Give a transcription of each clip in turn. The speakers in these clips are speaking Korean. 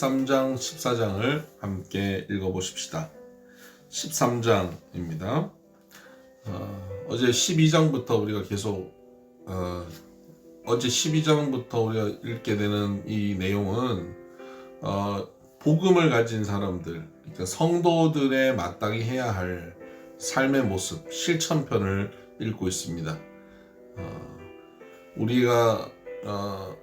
13장, 14장을 함께 읽어보십시다. 13장입니다. 어, 어제 12장부터 우리가 계속 어, 어제 12장부터 우리가 읽게 되는 이 내용은 어, 복음을 가진 사람들, 그러니까 성도들의 마땅히 해야 할 삶의 모습, 실천편을 읽고 있습니다. 어, 우리가 어,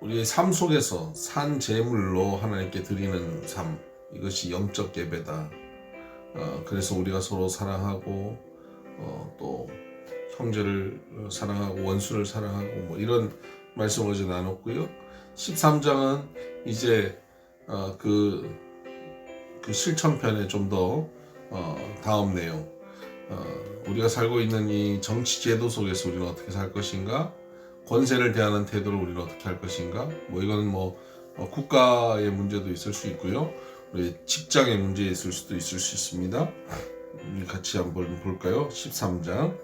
우리의 삶 속에서 산 제물로 하나님께 드리는 삶 이것이 영적 예배다. 어, 그래서 우리가 서로 사랑하고 어, 또 형제를 사랑하고 원수를 사랑하고 뭐 이런 말씀을 어제 나눴고요. 13장은 이제 어, 그, 그 실천편에 좀더 어, 다음 내용 어, 우리가 살고 있는 이 정치 제도 속에서 우리는 어떻게 살 것인가 권세를 대하는 태도를 우리는 어떻게 할 것인가? 뭐 이건 뭐 어, 국가의 문제도 있을 수 있고요. 직장의 문제 있을 수도 있을 수 있습니다. 같이 한번 볼까요? 13장.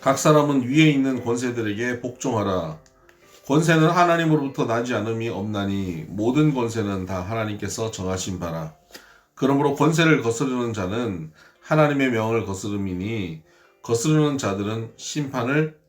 각 사람은 위에 있는 권세들에게 복종하라. 권세는 하나님으로부터 나지 않음이 없나니 모든 권세는 다 하나님께서 정하신 바라. 그러므로 권세를 거스르는 자는 하나님의 명을 거스름이니 거스르는 자들은 심판을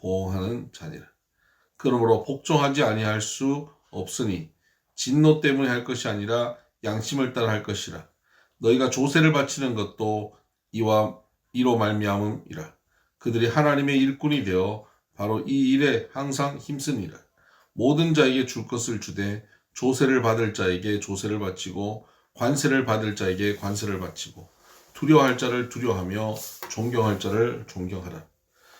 보호하는 자니라. 그러므로 복종하지 아니할 수 없으니 진노 때문에 할 것이 아니라 양심을 따라 할 것이라. 너희가 조세를 바치는 것도 이와 이로 말미암음이라. 그들이 하나님의 일꾼이 되어 바로 이 일에 항상 힘쓰니라. 모든 자에게 줄 것을 주되 조세를 받을 자에게 조세를 바치고 관세를 받을 자에게 관세를 바치고 두려워할 자를 두려워하며 존경할 자를 존경하라.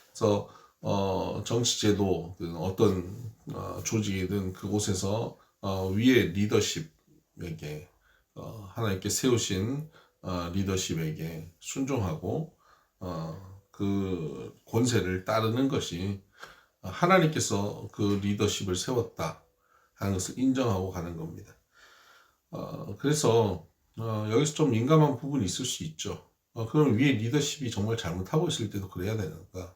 그래서 어, 정치제도 어떤 어, 조직이든 그곳에서 어, 위의 리더십에게 어, 하나님께 세우신 어, 리더십에게 순종하고 어, 그 권세를 따르는 것이 하나님께서 그 리더십을 세웠다 하는 것을 인정하고 가는 겁니다. 어, 그래서 어, 여기서 좀 민감한 부분이 있을 수 있죠. 어, 그럼 위에 리더십이 정말 잘못하고 있을 때도 그래야 되는가?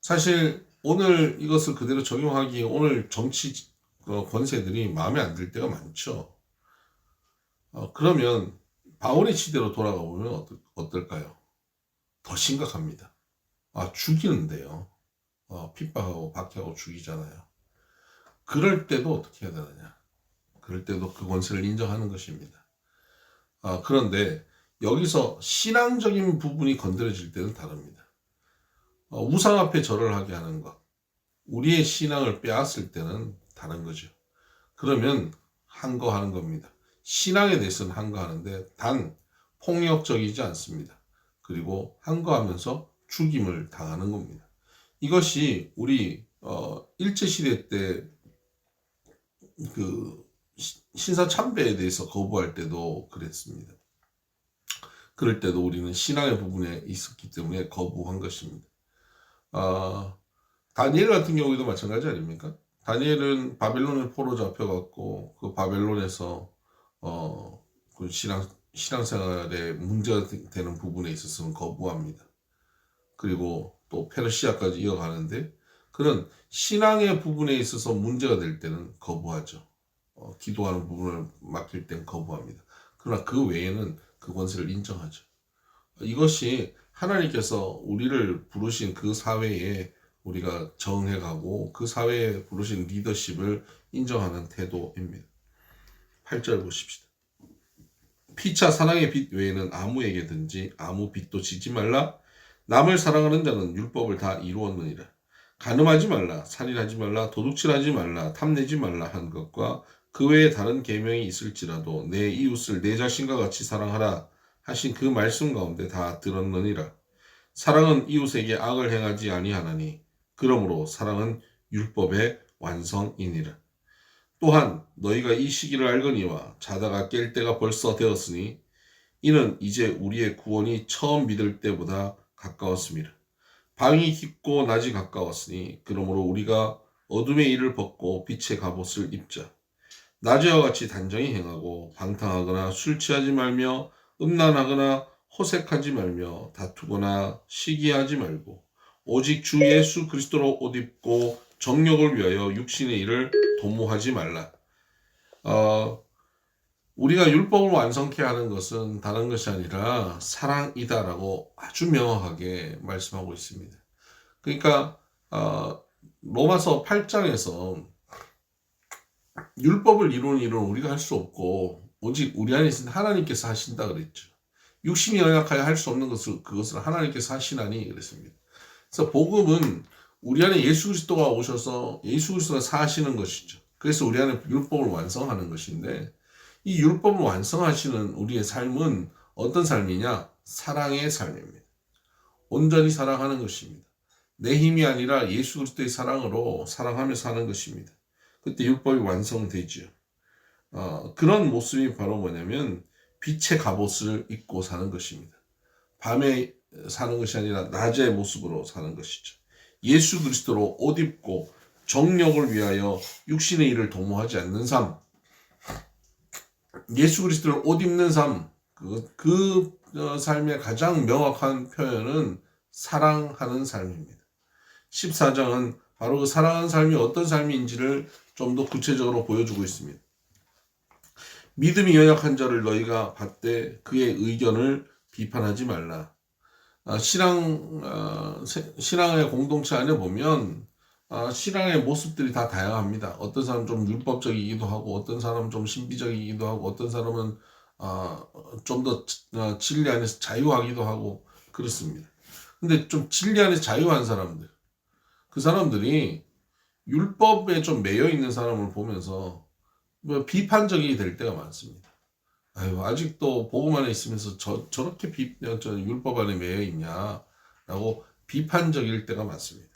사실 오늘 이것을 그대로 적용하기에 오늘 정치 어, 권세들이 마음에 안 들 때가 많죠. 어, 그러면 바울의 시대로 돌아가 보면 어떨, 어떨 까요? 더 심각합니다. 아 죽이는데요. 어, 핍박하고 박해하고 죽이잖아요. 그럴 때도 어떻게 해야 되느냐? 그럴 때도 그 권세를 인정하는 것입니다. 아, 그런데 여기서 신앙적인 부분이 건드려질 때는 다릅니다. 어, 우상 앞에 절을 하게 하는 것, 우리의 신앙을 빼앗을 때는 다른 거죠. 그러면 한거 하는 겁니다. 신앙에 대해서는 한거 하는데 단 폭력적이지 않습니다. 그리고 한거 하면서 죽임을 당하는 겁니다. 이것이 우리 어, 일제 시대 때 그 신사 참배에 대해서 거부할 때도 그랬습니다. 그럴 때도 우리는 신앙의 부분에 있었기 때문에 거부한 것입니다. 아, 다니엘 같은 경우에도 마찬가지 아닙니까? 다니엘은 바벨론에 포로 잡혀갖고 그 바벨론에서 어, 그 신앙 신앙생활에 문제가 되는 부분에 있어서는 거부합니다. 그리고 또 페르시아까지 이어가는데 그런 신앙의 부분에 있어서 문제가 될 때는 거부하죠. 어, 기도하는 부분을 맡길 땐 거부합니다. 그러나 그 외에는 그 권세를 인정하죠. 이것이 하나님께서 우리를 부르신 그 사회에 우리가 정해가고 그 사회에 부르신 리더십을 인정하는 태도입니다. 8절 보십시다. 피차 사랑의 빛 외에는 아무에게든지 아무 빛도 지지 말라. 남을 사랑하는 자는 율법을 다 이루었느니라. 간음하지 말라, 살인하지 말라, 도둑질하지 말라, 탐내지 말라 한 것과 그 외에 다른 계명이 있을지라도 내 이웃을 내 자신과 같이 사랑하라 하신 그 말씀 가운데 다 들었느니라. 사랑은 이웃에게 악을 행하지 아니하나니 그러므로 사랑은 율법의 완성이니라. 또한 너희가 이 시기를 알거니와 자다가 깰 때가 벌써 되었으니 이는 이제 우리의 구원이 처음 믿을 때보다 가까웠습니다. 방이 깊고 낮이 가까웠으니 그러므로 우리가 어둠의 일을 벗고 빛의 갑옷을 입자. 낮에와 같이 단정히 행하고 방탕하거나 술 취하지 말며 음란하거나 호색하지 말며 다투거나 시기하지 말고 오직 주 예수 그리스도로 옷 입고 정력을 위하여 육신의 일을 도모하지 말라. 어, 우리가 율법을 완성케 하는 것은 다른 것이 아니라 사랑이다라고 아주 명확하게 말씀하고 있습니다. 그러니까 어, 로마서 8장에서 율법을 이루는 일은 우리가 할 수 없고 오직 우리 안에 있는 하나님께서 하신다 그랬죠. 육신이 연약하여 할 수 없는 것을 그것을 하나님께서 하시나니 그랬습니다. 그래서 복음은 우리 안에 예수 그리스도가 오셔서 예수 그리스도가 사시는 것이죠. 그래서 우리 안에 율법을 완성하는 것인데 이 율법을 완성하시는 우리의 삶은 어떤 삶이냐? 사랑의 삶입니다. 온전히 사랑하는 것입니다. 내 힘이 아니라 예수 그리스도의 사랑으로 사랑하며 사는 것입니다. 그때 율법이 완성되죠. 어, 그런 모습이 바로 뭐냐면 빛의 갑옷을 입고 사는 것입니다. 밤에 사는 것이 아니라 낮의 모습으로 사는 것이죠. 예수 그리스도로 옷 입고 정력을 위하여 육신의 일을 도모하지 않는 삶. 예수 그리스도를 옷 입는 삶. 그, 그 어, 삶의 가장 명확한 표현은 사랑하는 삶입니다. 14장은 바로 그 사랑하는 삶이 어떤 삶인지를 좀 더 구체적으로 보여주고 있습니다. 믿음이 연약한 자를 너희가 받되 그의 의견을 비판하지 말라. 아, 신앙 아, 세- 신앙의 공동체 안에 보면 아, 신앙의 모습들이 다 다양합니다. 어떤 사람은 좀 율법적이기도 하고, 어떤 사람은 좀 신비적이기도 하고, 어떤 사람은 아, 좀더 진리 안에서 자유하기도 하고 그렇습니다. 근데 좀 진리 안에서 자유한 사람들, 그 사람들이 율법에 좀 매여 있는 사람을 보면서 뭐 비판적이 될 때가 많습니다. 아유, 아직도 복음 안에 있으면서 저, 저렇게 비, 저 율법 안에 매여 있냐라고 비판적일 때가 많습니다.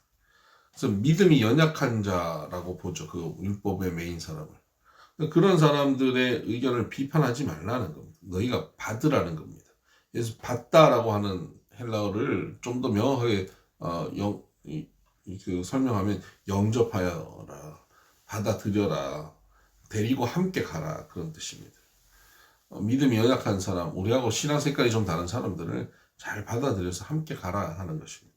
그래서 믿음이 연약한 자라고 보죠. 그 율법에 매인 사람을. 그런 사람들의 의견을 비판하지 말라는 겁니다. 너희가 받으라는 겁니다. 그래서 받다라고 하는 헬라어를 좀 더 명확하게 어, 영, 그 설명하면 영접하여라, 받아들여라, 데리고 함께 가라 그런 뜻입니다. 어, 믿음이 연약한 사람, 우리하고 신앙 색깔이 좀 다른 사람들을 잘 받아들여서 함께 가라 하는 것입니다.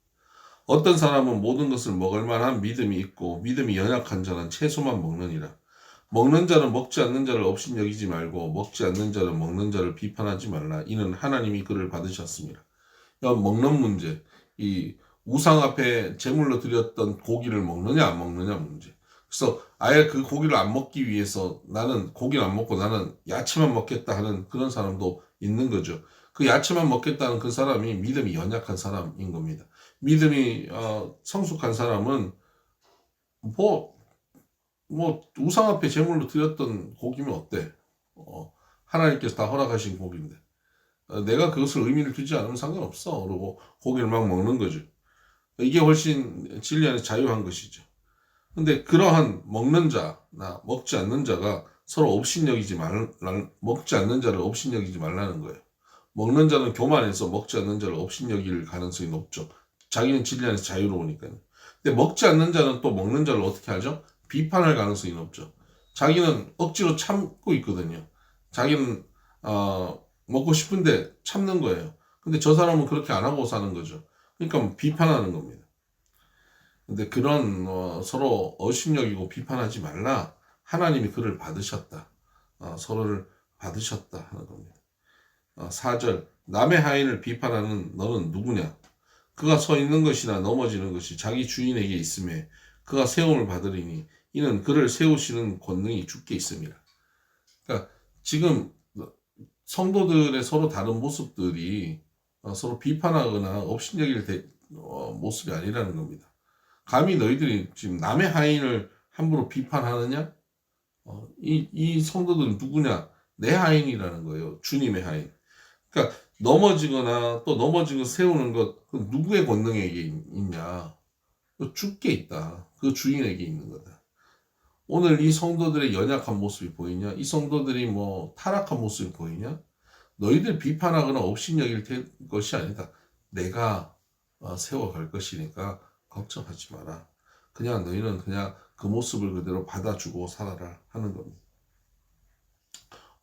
어떤 사람은 모든 것을 먹을 만한 믿음이 있고 믿음이 연약한 자는 채소만 먹느니라. 먹는 자는 먹지 않는 자를 없인 여기지 말고 먹지 않는 자는 먹는 자를 비판하지 말라. 이는 하나님이 그를 받으셨습니다. 먹는 문제, 이 우상 앞에 제물로 드렸던 고기를 먹느냐 안 먹느냐 문제. 그래서 아예 그 고기를 안 먹기 위해서 나는 고기를 안 먹고 나는 야채만 먹겠다 하는 그런 사람도 있는 거죠. 그 야채만 먹겠다는 그 사람이 믿음이 연약한 사람인 겁니다. 믿음이 어, 성숙한 사람은 뭐, 뭐 우상 앞에 제물로 드렸던 고기면 어때? 어, 하나님께서 다 허락하신 고기인데 어, 내가 그것을 의미를 두지 않으면 상관없어. 그러고 고기를 막 먹는 거죠. 이게 훨씬 진리 안에 자유한 것이죠. 근데 그러한 먹는 자나 먹지 않는 자가 서로 업신여기지 말, 말- 먹지 않는 자를 업신여기지 말라는 거예요. 먹는 자는 교만해서 먹지 않는 자를 업신여길 가능성이 높죠. 자기는 진리 안에서 자유로우니까요. 근데 먹지 않는 자는 또 먹는 자를 어떻게 하죠? 비판할 가능성이 높죠. 자기는 억지로 참고 있거든요. 자기는 어, 먹고 싶은데 참는 거예요. 근데 저 사람은 그렇게 안 하고 사는 거죠. 그러니까 비판하는 겁니다. 근데 그런 어, 서로 어신여기고 비판하지 말라. 하나님이 그를 받으셨다. 어, 서로를 받으셨다 하는 겁니다. 어, 4절 남의 하인을 비판하는 너는 누구냐? 그가 서 있는 것이나 넘어지는 것이 자기 주인에게 있음에 그가 세움을 받으리니 이는 그를 세우시는 권능이 주께 있습니다. 그러니까 지금 성도들의 서로 다른 모습들이 어, 서로 비판하거나 업신여길 대- 어, 모습이 아니라는 겁니다. 감히 너희들이 지금 남의 하인을 함부로 비판하느냐? 어, 이, 이 성도들은 누구냐? 내 하인이라는 거예요. 주님의 하인. 그러니까 넘어지거나 또 넘어진 거 세우는 것, 그 누구의 권능에게 있- 있냐? 그 주께 있다. 그 주인에게 있는 거다. 오늘 이 성도들의 연약한 모습이 보이냐? 이 성도들이 뭐 타락한 모습이 보이냐? 너희들 비판하거나 업신여길 테- 것이 아니다. 내가 어, 세워갈 것이니까 걱정하지 마라. 그냥 너희는 그냥 그 모습을 그대로 받아주고 살아라 하는 겁니다.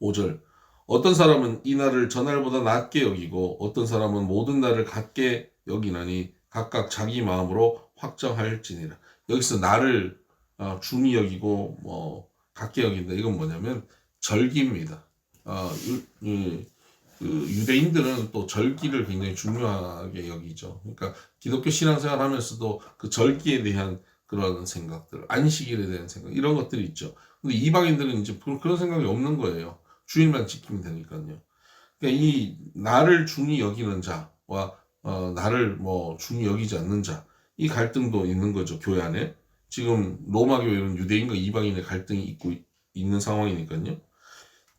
5절 어떤 사람은 이 날을 전날보다 낮게 여기고 어떤 사람은 모든 날을 같게 여기나니 각각 자기 마음으로 확정할지니라. 여기서 나를 어, 중히 여기고 뭐 같게 여긴다. 이건 뭐냐면 절기입니다. 어, 유, 이, 그 유대인들은 또 절기를 굉장히 중요하게 여기죠. 그러니까 기독교 신앙생활 하면서도 그 절기에 대한 그런 생각들, 안식일에 대한 생각, 이런 것들이 있죠. 근데 이방인들은 이제 그- 그런 생각이 없는 거예요. 주일만 지키면 되니까요. 그러니까 이 나를 중히 여기는 자와 어, 나를 뭐 중히 여기지 않는 자, 이 갈등도 있는 거죠. 교회 안에. 지금 로마 교회는 유대인과 이방인의 갈등이 있고 있- 있는 상황이니까요.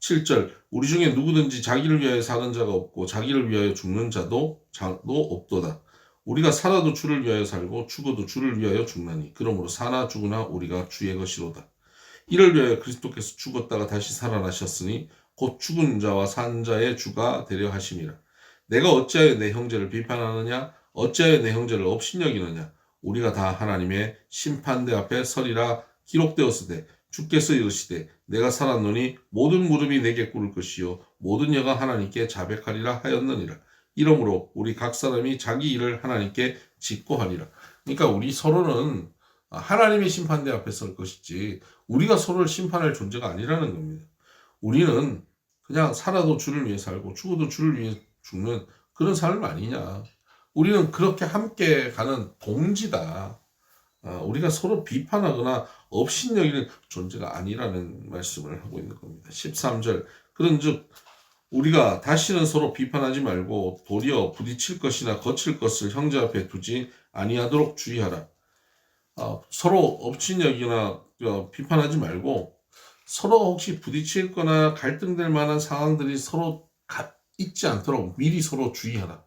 7절 우리 중에 누구든지 자기를 위하여 사는 자가 없고 자기를 위하여 죽는 자도 자도 없도다. 우리가 살아도 주를 위하여 살고 죽어도 주를 위하여 죽나니 그러므로 사나 죽으나 우리가 주의 것이로다. 이를 위하여 그리스도께서 죽었다가 다시 살아나셨으니 곧 죽은 자와 산 자의 주가 되려 하심이라. 내가 어찌하여 내 형제를 비판하느냐 어찌하여 내 형제를 업신여기느냐 우리가 다 하나님의 심판대 앞에 서리라 기록되었으되 주께서 이르시되 내가 살았노니 모든 무릎이 내게 꿇을 것이요 모든 여가 하나님께 자백하리라 하였느니라. 이러므로 우리 각 사람이 자기 일을 하나님께 짓고 하리라. 그러니까 우리 서로는 하나님의 심판대 앞에 설 것이지 우리가 서로를 심판할 존재가 아니라는 겁니다. 우리는 그냥 살아도 주를 위해 살고 죽어도 주를 위해 죽는 그런 삶 아니냐. 우리는 그렇게 함께 가는 동지다. 아, 우리가 서로 비판하거나 업신여기는 존재가 아니라는 말씀을 하고 있는 겁니다. 13절 그런즉 우리가 다시는 서로 비판하지 말고 도리어 부딪힐 것이나 거칠 것을 형제 앞에 두지 아니하도록 주의하라. 아, 서로 업신여기나 어, 비판하지 말고 서로 혹시 부딪힐 거나 갈등될 만한 상황들이 서로 가- 있지 않도록 미리 서로 주의하라.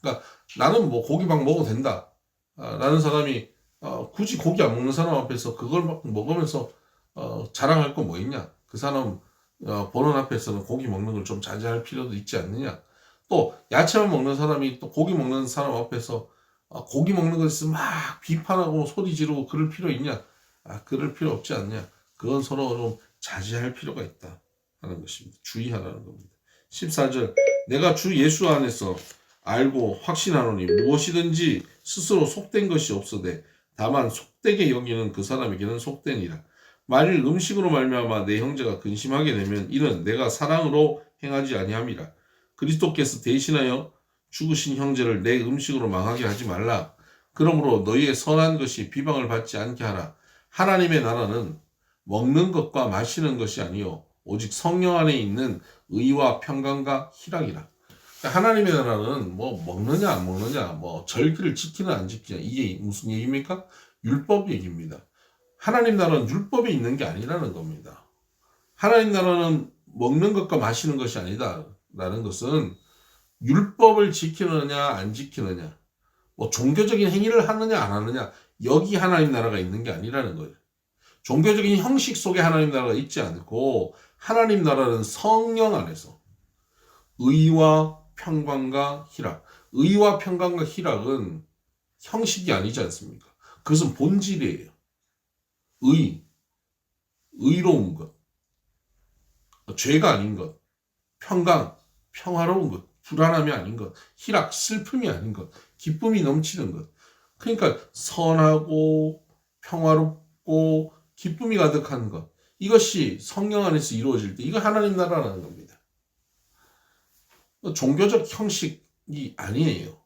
그러니까 나는 뭐 고기 막 먹어도 된다. 아, 라는 사람이 어, 굳이 고기 안 먹는 사람 앞에서 그걸 막 먹으면서 어, 자랑할 거뭐 있냐? 그 사람 어, 보는 앞에서는 고기 먹는 걸 좀 자제할 필요도 있지 않느냐? 또 야채만 먹는 사람이 또 고기 먹는 사람 앞에서 어, 고기 먹는 것을 막 비판하고 소리 지르고 그럴 필요 있냐? 아, 그럴 필요 없지 않냐? 그건 서로 좀 자제할 필요가 있다 하는 것입니다. 주의하라는 겁니다. 14절 내가 주 예수 안에서 알고 확신하노니 무엇이든지 스스로 속된 것이 없어되 다만 속되게 여기는 그 사람에게는 속되니라. 만일 음식으로 말미암아 내 형제가 근심하게 되면 이는 내가 사랑으로 행하지 아니함이라. 그리스도께서 대신하여 죽으신 형제를 내 음식으로 망하게 하지 말라. 그러므로 너희의 선한 것이 비방을 받지 않게 하라. 하나님의 나라는 먹는 것과 마시는 것이 아니요 오직 성령 안에 있는 의와 평강과 희락이라. 하나님의 나라는 뭐 먹느냐 안 먹느냐, 뭐 절기를 지키냐 안 지키냐 이게 무슨 얘기입니까? 율법 얘기입니다. 하나님 나라는 율법에 있는 게 아니라는 겁니다. 하나님 나라는 먹는 것과 마시는 것이 아니다라는 것은 율법을 지키느냐 안 지키느냐, 뭐 종교적인 행위를 하느냐 안 하느냐 여기 하나님 나라가 있는 게 아니라는 거예요. 종교적인 형식 속에 하나님 나라가 있지 않고 하나님 나라는 성령 안에서 의와 평강과 희락. 의와 평강과 희락은 형식이 아니지 않습니까? 그것은 본질이에요. 의, 의로운 것, 죄가 아닌 것, 평강, 평화로운 것, 불안함이 아닌 것, 희락, 슬픔이 아닌 것, 기쁨이 넘치는 것. 그러니까 선하고 평화롭고 기쁨이 가득한 것. 이것이 성령 안에서 이루어질 때 이거 하나님 나라라는 겁니다. 종교적 형식이 아니에요.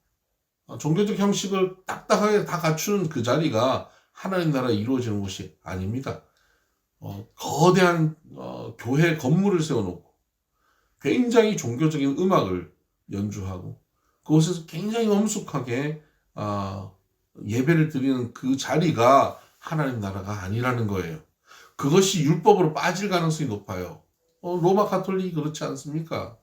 어, 종교적 형식을 딱딱하게 다 갖추는 그 자리가 하나님 나라에 이루어지는 곳이 아닙니다. 어, 거대한 어, 교회 건물을 세워놓고 굉장히 종교적인 음악을 연주하고 그곳에서 굉장히 엄숙하게 아, 예배를 드리는 그 자리가 하나님 나라가 아니라는 거예요. 그것이 율법으로 빠질 가능성이 높아요. 어, 로마 가톨릭이 그렇지 않습니까?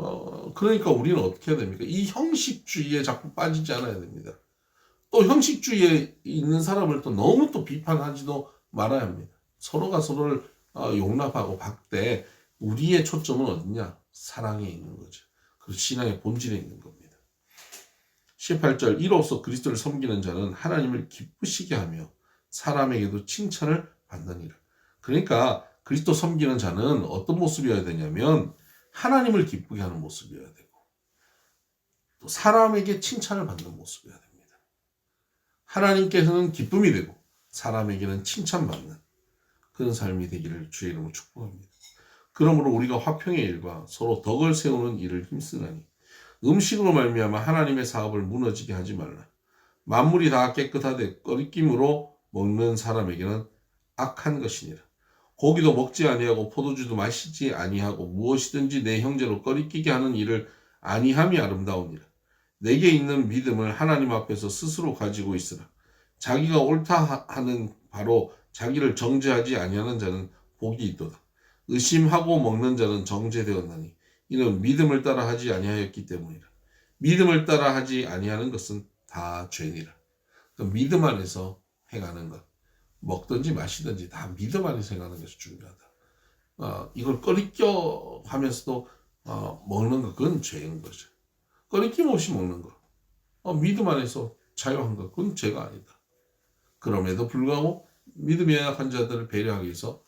어, 그러니까 우리는 어떻게 해야 됩니까? 이 형식주의에 자꾸 빠지지 않아야 됩니다. 또 형식주의에 있는 사람을 또 너무 또 비판하지도 말아야 합니다. 서로가 서로를 어, 용납하고 박되 우리의 초점은 어디냐? 사랑에 있는 거죠. 그 신앙의 본질에 있는 겁니다. 18절 이로써 그리스도를 섬기는 자는 하나님을 기쁘시게 하며 사람에게도 칭찬을 받느니라. 그러니까 그리스도 섬기는 자는 어떤 모습이어야 되냐면 하나님을 기쁘게 하는 모습이어야 되고 또 사람에게 칭찬을 받는 모습이어야 됩니다. 하나님께서는 기쁨이 되고 사람에게는 칭찬받는 그런 삶이 되기를 주의 이름으로 축복합니다. 그러므로 우리가 화평의 일과 서로 덕을 세우는 일을 힘쓰나니 음식으로 말미암아 하나님의 사업을 무너지게 하지 말라. 만물이 다 깨끗하되 꺼리낌으로 먹는 사람에게는 악한 것이니라. 고기도 먹지 아니하고 포도주도 마시지 아니하고 무엇이든지 내 형제로 꺼리끼게 하는 일을 아니함이 아름다우니라. 내게 있는 믿음을 하나님 앞에서 스스로 가지고 있으라. 자기가 옳다 하는 바로 자기를 정죄하지 아니하는 자는 복이 있도다. 의심하고 먹는 자는 정죄되었나니 이는 믿음을 따라 하지 아니하였기 때문이라. 믿음을 따라 하지 아니하는 것은 다 죄니라. 그 믿음 안에서 행하는 것. 먹든지 마시든지 다 믿음 안에서 행하는 것이 중요하다. 어, 이걸 꺼리껴 하면서도 어, 먹는 것, 그건 죄인 거죠. 꺼리낌 없이 먹는 것. 어, 믿음 안에서 자유한 것, 그건 죄가 아니다. 그럼에도 불구하고 믿음이 약한 자들을 배려하기 위해서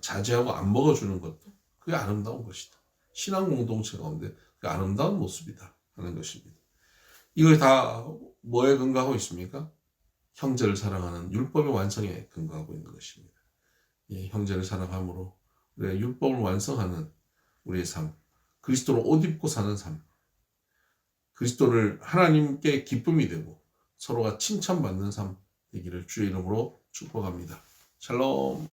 자제하고 안 먹어주는 것도 그게 아름다운 것이다. 신앙 공동체 가운데 그 아름다운 모습이다 하는 것입니다. 이걸 다 뭐에 근거하고 있습니까? 형제를 사랑하는 율법의 완성에 근거하고 있는 것입니다. 이 형제를 사랑함으로 우리가 율법을 완성하는 우리의 삶, 그리스도로 옷 입고 사는 삶, 그리스도를 하나님께 기쁨이 되고 서로가 칭찬받는 삶 되기를 주의 이름으로 축복합니다. 샬롬.